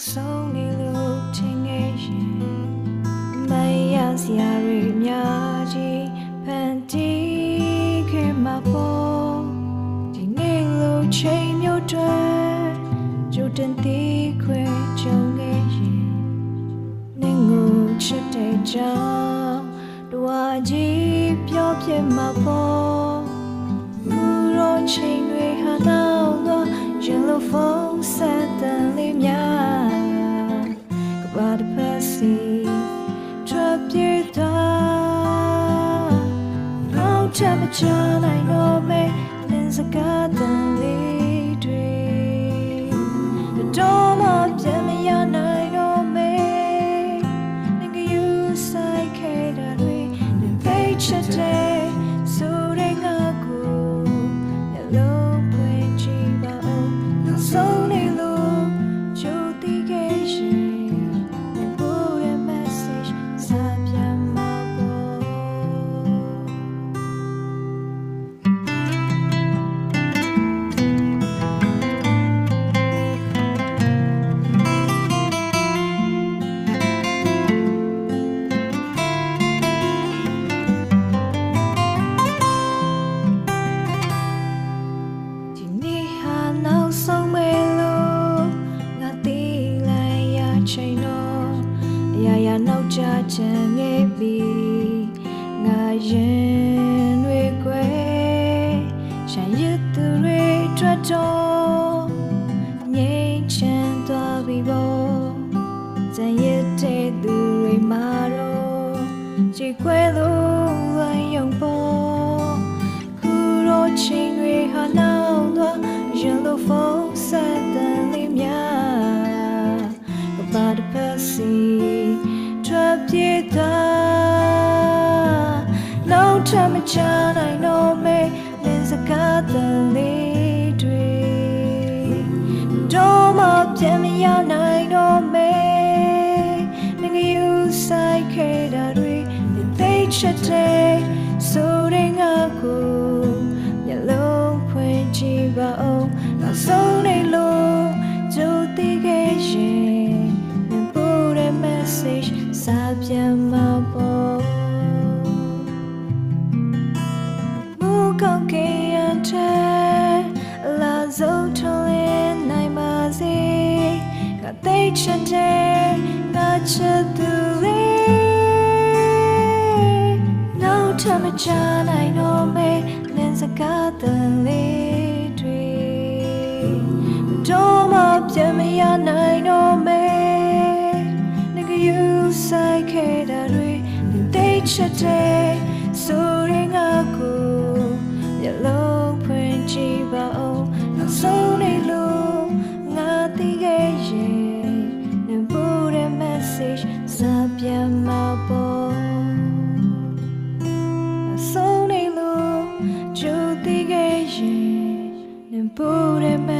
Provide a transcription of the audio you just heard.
နောက်ဆုံးနေလို့ထင်ခဲ့ရင်မရစရာတွေများကြီးဖန်တီးခဲ့မှာပေါ့ဒီနေ့လို့ချိန်မျိုးတွေကြိုတင်သေးခွဲကြုံခဲ့ရင်နင်ကိုချစ်တဲ့ကြောင့်တော့ကြီးပြောပြမှာပေါ့ဘူရောချိန် စီထွက်ပြေးသွားတော့ချမ်းမချနိုင်တော့မဲလင်းစကား ရာရာနောက်ကျချင်ခဲ့ပြီငါရင်တွေကိုယ်ရှာရစ်သူတွေအတွက်တော့ငြိမ်းချမ်းသွားပြီပေါ့ဇန်ရစ်တဲ့သူတွေမှာတော့ကြည်ခွဲလို့ဝိုင်းယုံပေါ့ခုတော့ချိန်တွေဟာနောက်တော့ရင်လို့ဖု သွားနောက်ထပ်မချနိုင်တော့မေလင်းစကားတဲ့လေးတွေတော့မပြန်မရနိုင်တော့မေငါယူဆိုင်ခဲ့တာတွေသိချက်တဲ့ဆိုရင်ငါကိုမျက်လုံးဖွင့်ကြည့်ပါဦးနောက်ဆုံး စာပြန်မှာပေါ့မူကောင်းကင်ရတဲ့အလားဆုံးထုံးလင်းနိုင်ပါစေငါသိချက်တဲ့ငါချစ်သူလေးနောက်ထပ်မချနိုင်တော့မေလင်းစကားတန်လေးတွေတော့မပြန်မရနိုင် ဆိုင်ခဲ့တာတွေတိတ်ချက်တဲ့ဆိုရင်ငါကိုမျက်လုံးဖွင့်ကြည့်ပါဦးနောက်ဆုံးနေလို့ငါသိခဲ့ရင်နင်ပို့တဲ့ message စာပြန်မှာပေါ့နောက်ဆုံးနေလို့ကြိုသိခဲ့ရင်နင်ပို့တဲ့